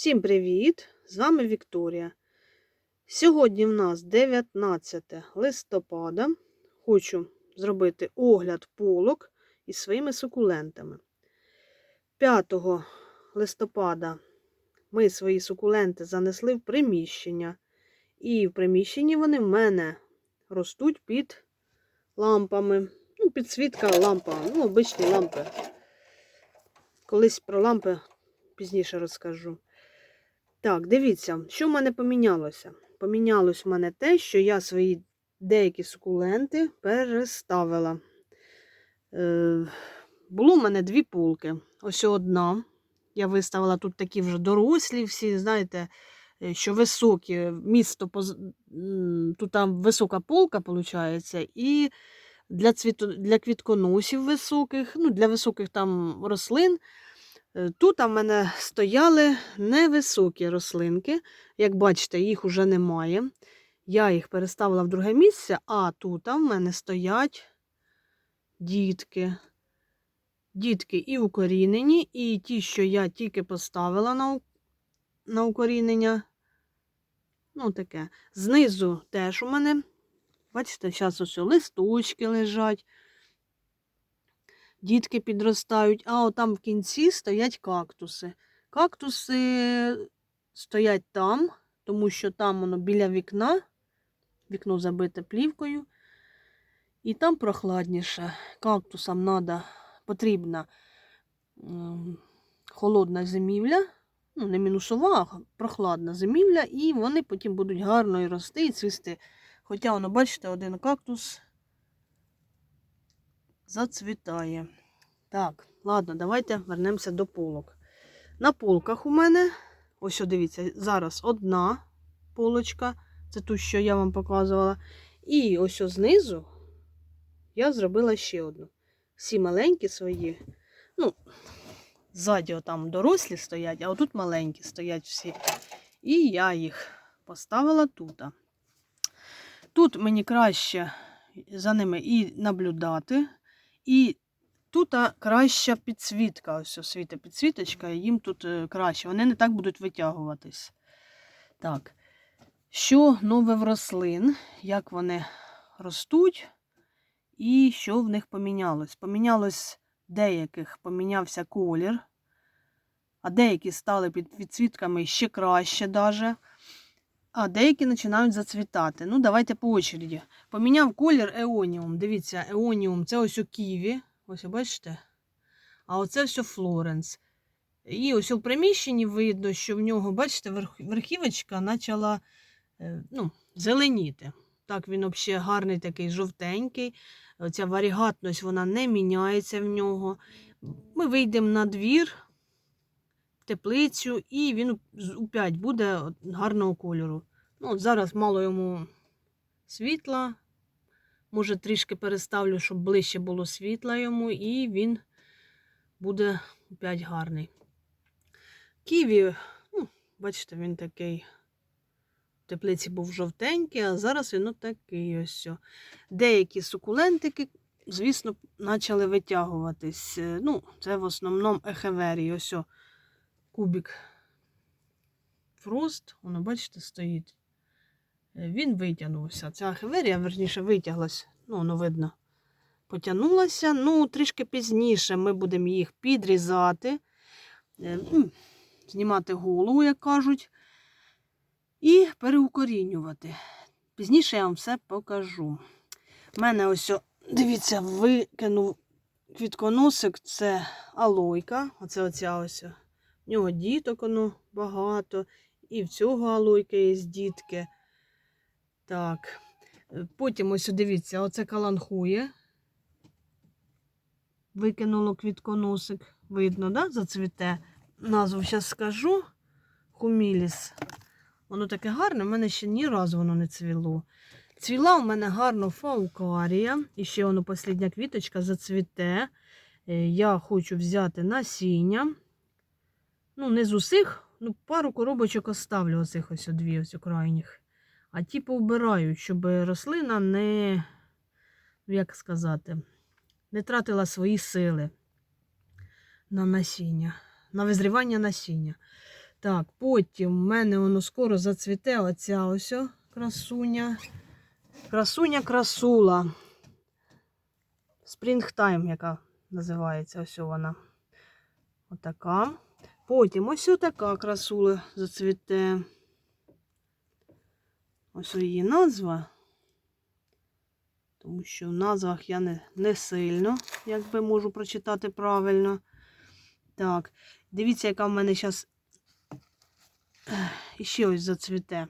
Всім привіт! З вами Вікторія. Сьогодні в нас 19 листопада. Хочу зробити огляд полок із своїми сукулентами. 5 листопада ми свої сукуленти занесли в приміщення. І в приміщенні вони в мене ростуть під лампами. Ну, підсвітка лампа, ну, обичні лампи. Колись про лампи пізніше розкажу. Так, дивіться, що в мене помінялося? Помінялось в мене те, що я свої деякі сукуленти переставила. Е, було в мене дві полки. Ось одна. Я виставила тут такі вже дорослі, всі, знаєте, е, що високі, місто поз... тут там висока полка, виходить, і для, цвіто... для квітконосів високих, ну, для високих там рослин. Е, Тут в мене стояли невисокі рослинки. Як бачите, їх уже немає. Я їх переставила в друге місце, а тут в мене стоять дітки. Дітки і укорінені, і ті, що я тільки поставила на, на укорінення. Ну, таке. Знизу теж у мене, бачите, зараз ось листочки лежать дітки підростають, а отам в кінці стоять кактуси. Кактуси стоять там, тому що там воно біля вікна, вікно забите плівкою, і там прохладніше. Кактусам надо, потрібна ем, холодна зимівля, ну, не мінусова, а прохладна зимівля, і вони потім будуть гарно і рости, і цвісти. Хоча, воно, бачите, один кактус зацвітає. Так, ладно, давайте вернемося до полок. На полках у мене, ось дивіться, зараз одна полочка, це ту, що я вам показувала. І ось знизу я зробила ще одну. Всі маленькі свої. Ну, ззаді там дорослі стоять, а отут маленькі стоять всі. І я їх поставила тут. Тут мені краще за ними і наблюдати, і тут краща підсвітка. Ось ось світа підсвіточка, і їм тут е, краще. Вони не так будуть витягуватись. Так. Що нове в рослин, як вони ростуть, і що в них помінялось? Помінялось деяких, помінявся колір, а деякі стали під підсвітками ще краще даже. А деякі починають зацвітати. Ну, давайте по очереді. Поміняв колір еоніум. Дивіться, еоніум це ось у Києві. Ось бачите? А оце все Флоренс. І ось у приміщенні видно, що в нього, бачите, верхівочка почала е, ну, зеленіти. Так, він взагалі гарний такий жовтенький. Оця варігатність вона не міняється в нього. Ми вийдемо на двір, теплицю, і він у 5 буде гарного кольору. Ну, зараз мало йому світла. Може, трішки переставлю, щоб ближче було світла йому, і він буде опять гарний. Ківі, ну, бачите, він такий. В теплиці був жовтенький, а зараз він отакий ось. Деякі сукулентики, звісно, почали витягуватись. Е, Ну, це в основному ехеверії. Ось кубик фрост, воно, бачите, стоїть. Е, Він витягнувся. Ця ехеверія, верніше, витяглась, ну, воно видно, потягнулася. Ну, трішки пізніше ми будемо їх підрізати, е, ну, знімати голову, як кажуть, і переукорінювати. Пізніше я вам все покажу. У мене ось, дивіться, викинув квітконосик, це алойка. Оце оця ось. В нього діток воно багато. І в цього алойки є дітки. Так. Е, Потім ось дивіться, оце каланхує. Викинуло квітконосик. Видно, да? Зацвіте. Назву зараз скажу. Хуміліс. Воно таке гарне, в мене ще ні разу воно не цвіло. Цвіла у мене гарно фаукарія. І ще воно послідня квіточка зацвіте. Е, Я хочу взяти насіння. Ну, не з усіх, ну, пару коробочок оставлю оцих ось дві ось крайніх. А ті повбираю, щоб рослина не, ну, як сказати, не тратила свої сили на насіння, на визрівання насіння. Так, потім в мене воно скоро зацвіте оця ось красуня. Красуня красула. Спрінгтайм, яка називається, ось вона. Отака. Потім ось така красуля зацвіте. Ось її назва. Тому що в назвах я не, не сильно, якби можу прочитати правильно. Так, дивіться, яка в мене зараз іще ось зацвіте.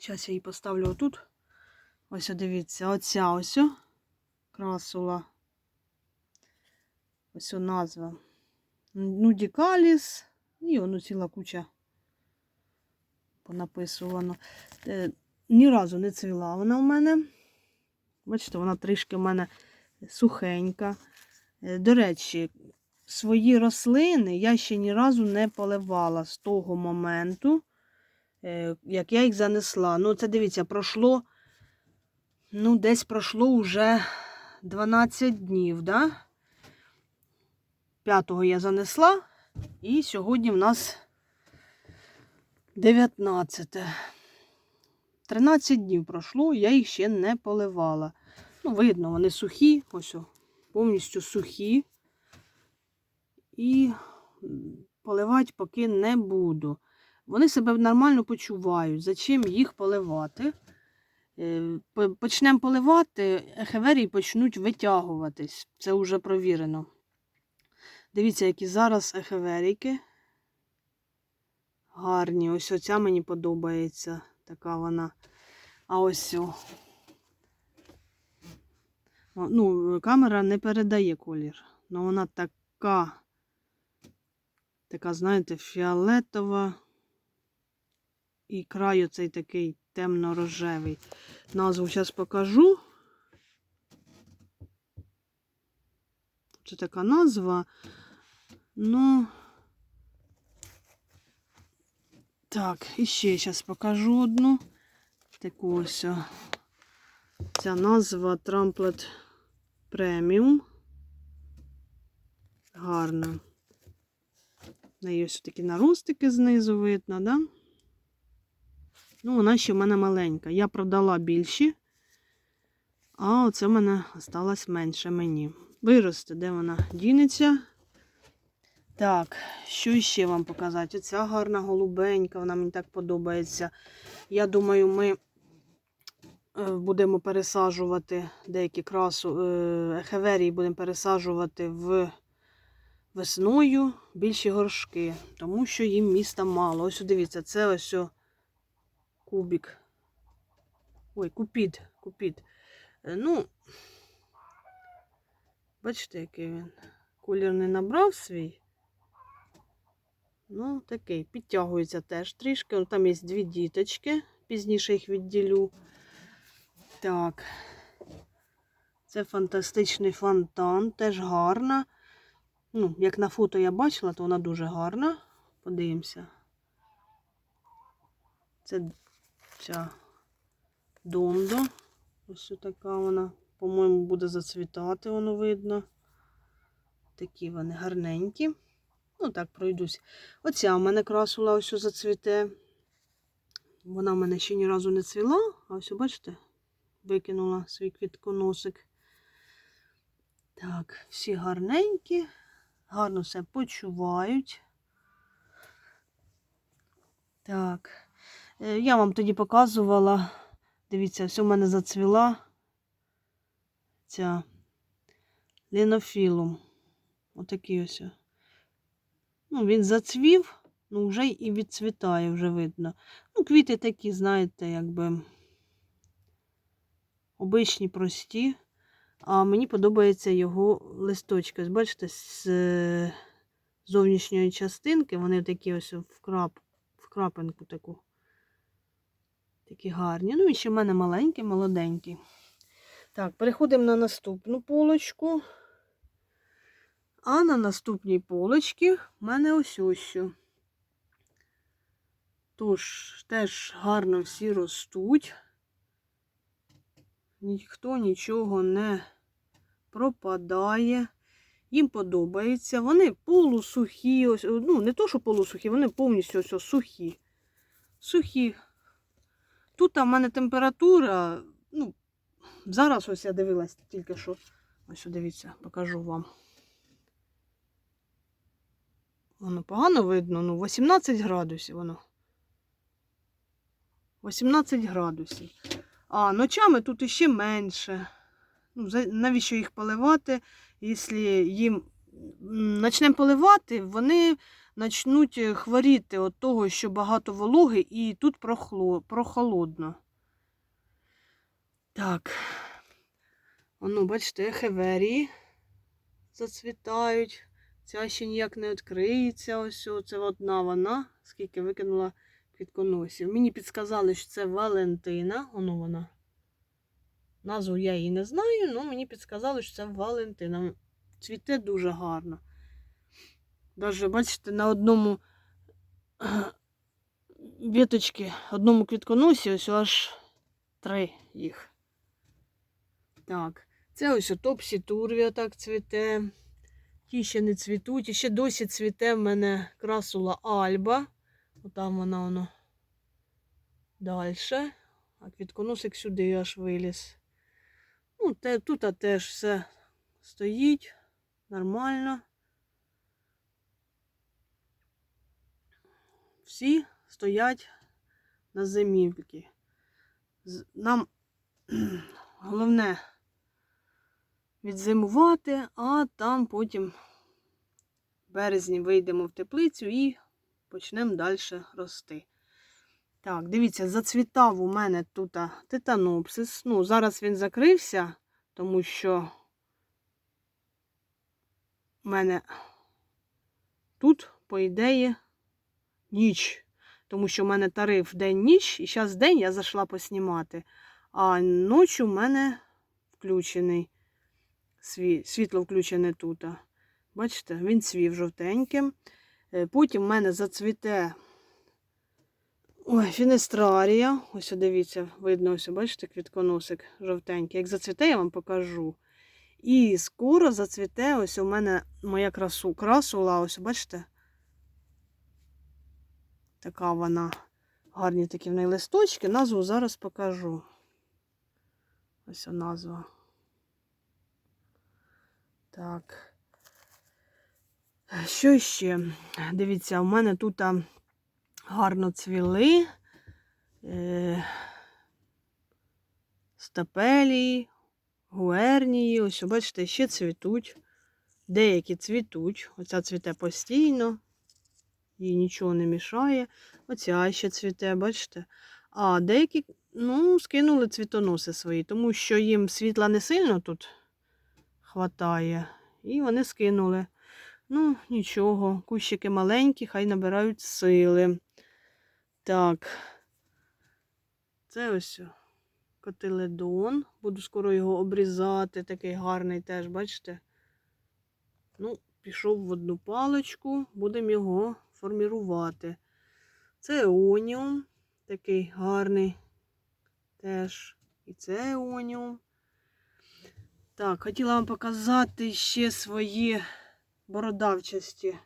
Зараз я її поставлю отут. Ось, дивіться, оця ось красула. Ось назва. Нудікаліс. І воно ціла куча понаписувано. Е, ні разу не цвіла вона в мене. Бачите, вона трішки в мене сухенька. Е, До речі, свої рослини я ще ні разу не поливала з того моменту, е, як я їх занесла. Ну, це дивіться, пройшло, ну, десь пройшло вже 12 днів, да? П'ятого я занесла, і сьогодні в нас 19. 13 днів пройшло, я їх ще не поливала. Ну, видно, вони сухі, ось повністю сухі. І поливати поки не буду. Вони себе нормально почувають. Зачем їх поливати? Е, Почнемо поливати, ехеверії почнуть витягуватись. Це вже провірено. Дивіться, які зараз ехеверіки. Гарні. Ось оця мені подобається. Така вона. А ось. О. Ну, камера не передає колір. але вона така. Така, знаєте, фіолетова. І край оцей такий темно-рожевий. Назву зараз покажу. Це така назва. Ну. Так, і ще зараз покажу одну. Таку ось. Ця назва Трамплет Преміум. Гарна. В неї ось такі наростики знизу видно, да? Ну, вона ще в мене маленька. Я продала більші, а оце в мене осталось менше мені. Виросте, де вона дінеться. Так, що ще вам показати? Оця гарна голубенька, вона мені так подобається. Я думаю, ми е, будемо пересаджувати деякі красу, ехеверії будемо пересаджувати в весною більші горшки, тому що їм міста мало. Ось дивіться, це ось кубік. Ой, купід, купід. Е, Ну, бачите, який він. Колір не набрав свій. Ну, такий, підтягується теж трішки. О, Там є дві діточки, пізніше їх відділю. Так. Це фантастичний фонтан, теж гарна. Ну, як на фото я бачила, то вона дуже гарна. Подивимося. Це ця дондо. Ось така вона. По-моєму, буде зацвітати, воно видно. Такі вони гарненькі. Ну, так, пройдусь. Оця в мене красула ось зацвіте. Вона в мене ще ні разу не цвіла, а ось, бачите, викинула свій квітконосик. Так, всі гарненькі, гарно все почувають. Так, е, я вам тоді показувала. Дивіться, все в мене зацвіла ця лінофілум. Отакий ось. Ну, він зацвів, ну вже і відцвітає, вже видно. Ну, квіти такі, знаєте, якби обичні, прості. А мені подобається його листочки. Бачите, з е, зовнішньої частинки вони такі ось в, крап, в крапинку таку. Такі гарні. Ну і ще в мене маленький, молоденький. Так, переходимо на наступну полочку. А на наступній полочці в мене ось ось що. Тож, теж гарно всі ростуть. Ніхто нічого не пропадає. Їм подобається. Вони полусухі, ось, ну, не то, що полусухі, вони повністю ось, ось сухі. Сухі. Тут в мене температура, ну, зараз ось я дивилась тільки що. Ось дивіться, покажу вам. Воно погано видно, ну 18 градусів воно. 18 градусів. А ночами тут іще менше. Ну, навіщо їх поливати? Якщо їм почнемо поливати, вони почнуть е, хворіти від того, що багато вологи і тут прохолодно. Так. Воно, бачите, ехеверії зацвітають. Ця ще ніяк не відкриється. Ось це одна вона, скільки викинула квітконосів. Мені підсказали, що це Валентина. Воно вона. Назву я її не знаю, але мені підсказали, що це Валентина. Цвіте дуже гарно. Даже, бачите, на одному віточці, одному квітконосі, ось аж три їх. Так, це ось топсі турвія так цвіте. Ті ще не цвітуть. І ще досі цвіте в мене красула Альба. Отам вона воно далі. А квітконосик сюди аж виліз. Ну, те, тут а теж все стоїть нормально. Всі стоять на зимівки. Нам головне відзимувати, а там потім в березні вийдемо в теплицю і почнемо далі рости. Так, дивіться, зацвітав у мене тут титанопсис. Ну, зараз він закрився, тому що в мене тут, по ідеї, ніч. Тому що в мене тариф день-ніч, і зараз день я зайшла поснімати, а ночі у мене включений. Сві- Світло включене тут. Бачите, він цвів жовтеньким. Е, Потім в мене зацвіте ой, фінестрарія. Ось дивіться, видно, ось, бачите, квітконосик жовтенький. Як зацвіте, я вам покажу. І скоро зацвіте ось у мене моя красу, красула, ось бачите. Така вона. Гарні такі в неї листочки. Назву зараз покажу. Ось назва. Так. Що ще? Дивіться, у мене тут гарно цвіли. Е, стапелії, гуернії. Ось, бачите, ще цвітуть. Деякі цвітуть. Оця цвіте постійно. Їй нічого не мішає. Оця ще цвіте, бачите? А деякі, ну, скинули цвітоноси свої, тому що їм світла не сильно тут хватає. І вони скинули. Ну, нічого, кущики маленькі, хай набирають сили. Так. Це ось котиледон. Буду скоро його обрізати. Такий гарний теж, бачите? Ну, пішов в одну паличку, будемо його формірувати. Це еоніум, такий гарний теж. І це еоніум. Так, хотіла вам показати ще свої бородавчасті.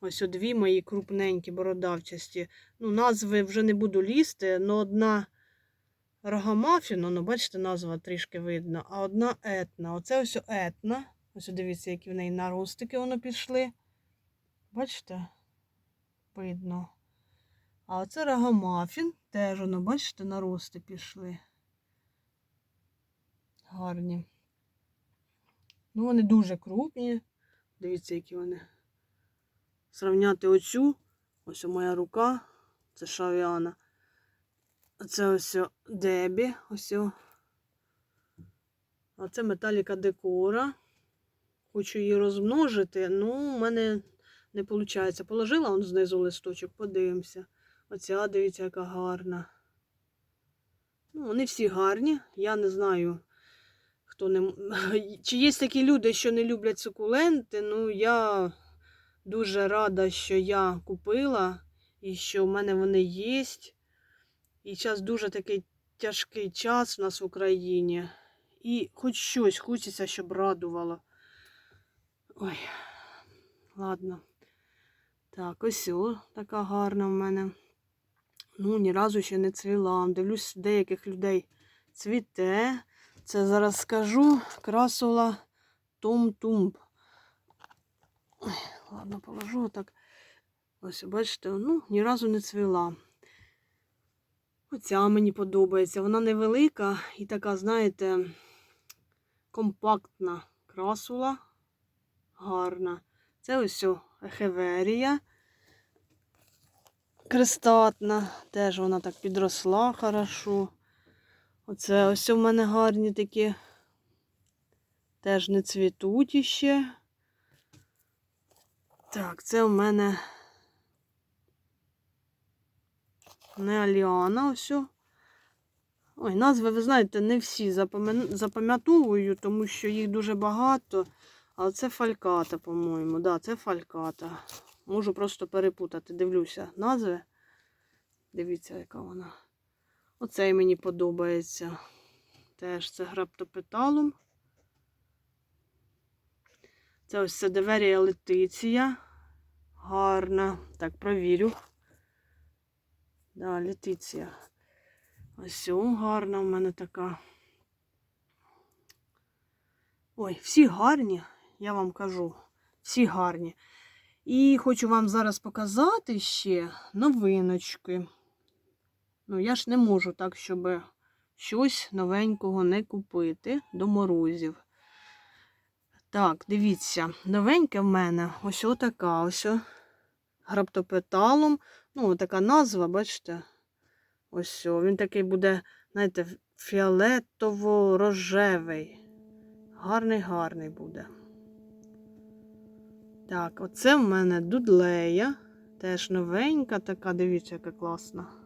Ось дві мої крупненькі бородавчасті. Ну, назви вже не буду лізти, але одна рогамафіно, ну, бачите, назва трішки видно, а одна етна. Оце ось етна. Ось дивіться, які в неї наростики воно пішли. Бачите? Видно. А оце рогамафін. Теж воно, бачите, нарости пішли. Гарні. Ну, вони дуже крупні. Дивіться, які вони. Сравняти оцю. Ось моя рука. Це шавіана. А це ось Дебі. Ось. А це металіка декора. Хочу її розмножити, ну, у мене не виходить. Положила он знизу листочок, подивимося. Оця, дивіться, яка гарна. Ну, вони всі гарні. Я не знаю, хто не. Чи є такі люди, що не люблять сукуленти. Ну, я дуже рада, що я купила і що в мене вони є. І зараз дуже такий тяжкий час у нас в Україні. І хоч щось хочеться, щоб радувало. Ой, ладно. Так, ось о, така гарна в мене. Ну, ні разу ще не цвіла. Дивлюсь, деяких людей цвіте. Це зараз скажу. Красула Том-Тумб. Ладно, положу так. Ось, бачите, ну, ні разу не цвіла. Оця мені подобається. Вона невелика і така, знаєте, компактна красула. Гарна. Це ось ехеверія. Крестатна. Теж вона так підросла хорошо. Оце ось у мене гарні такі. Теж не цвітуть іще. Так, це у мене не Аліана, ось. Ой, назви, ви знаєте, не всі запам'ятовую, тому що їх дуже багато. Але це фальката, по-моєму. Да, це фальката. Можу просто перепутати. Дивлюся назви. Дивіться, яка вона. Оцей мені подобається. Теж це граптопеталум. Це ось Седеверія летиція. Гарна. Так, провірю. Да, летиція. Ось о, гарна в мене така. Ой, всі гарні, я вам кажу. Всі гарні. І хочу вам зараз показати ще новиночки. Ну, я ж не можу так, щоб щось новенького не купити до морозів. Так, дивіться, новеньке в мене ось отака, ось граптопеталом. Ну, така назва, бачите? Ось о, він такий буде, знаєте, фіолетово-рожевий. Гарний, гарний буде. Так, оце в мене дудлея. Теж новенька така, дивіться, яка класна.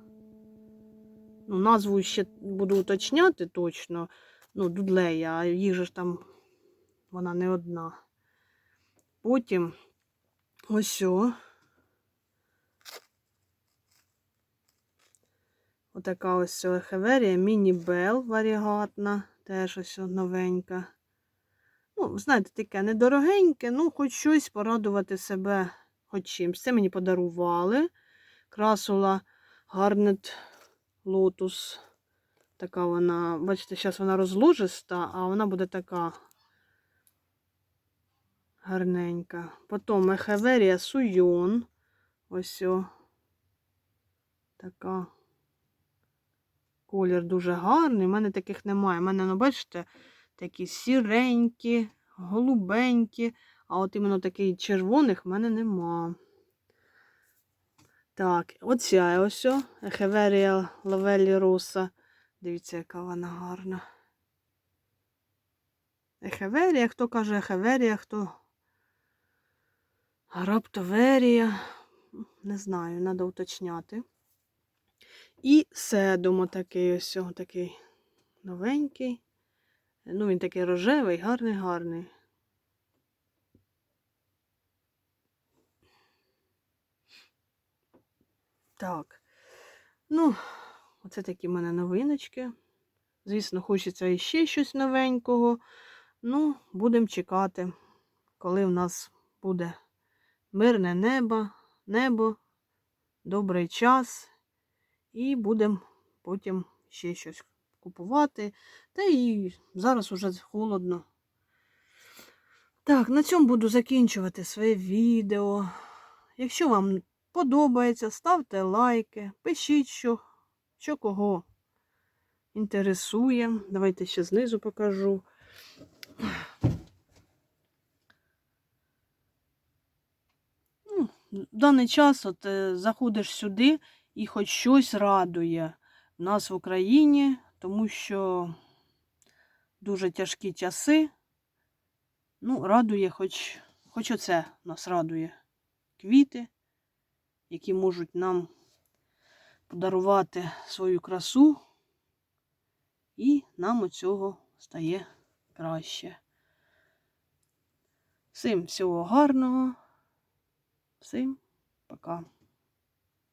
Ну, назву ще буду уточняти точно. Ну, дудлея, а їх же ж там вона не одна. Потім ось о. Отака ось ехеверія, міні-бел варігатна, теж ось новенька. Ну, знаєте, таке недорогеньке, ну, хоч щось порадувати себе хоч чимсь. Це мені подарували. Красула Гарнет Лотус. Така вона, бачите, зараз вона розложиста, а вона буде така гарненька. Потім Ехеверія Суйон. Ось о. Така. Колір дуже гарний. У мене таких немає. У мене, ну, бачите, такі сіренькі, голубенькі, а от іменно таких червоних в мене нема. Так, оця ось Ехеверія Лавелі Роса. Дивіться, яка вона гарна. Ехеверія, хто каже Ехеверія, хто Раптоверія. Не знаю, треба уточняти. І седум такий ось такий новенький. Ну, він такий рожевий, гарний, гарний. Так. Ну, оце такі в мене новиночки. Звісно, хочеться іще щось новенького. Ну, будемо чекати, коли в нас буде мирне небо, небо, добрий час. І будемо потім ще щось купувати. Та і зараз уже холодно. Так, на цьому буду закінчувати своє відео. Якщо вам подобається, ставте лайки, пишіть, що, що кого інтересує. Давайте ще знизу покажу. Ну, в даний час от, е, заходиш сюди і хоч щось радує нас в Україні, тому що дуже тяжкі часи. Ну, радує, хоч, хоч оце нас радує. Квіти, які можуть нам подарувати свою красу, і нам у цього стає краще. Всім всього гарного, всім пока.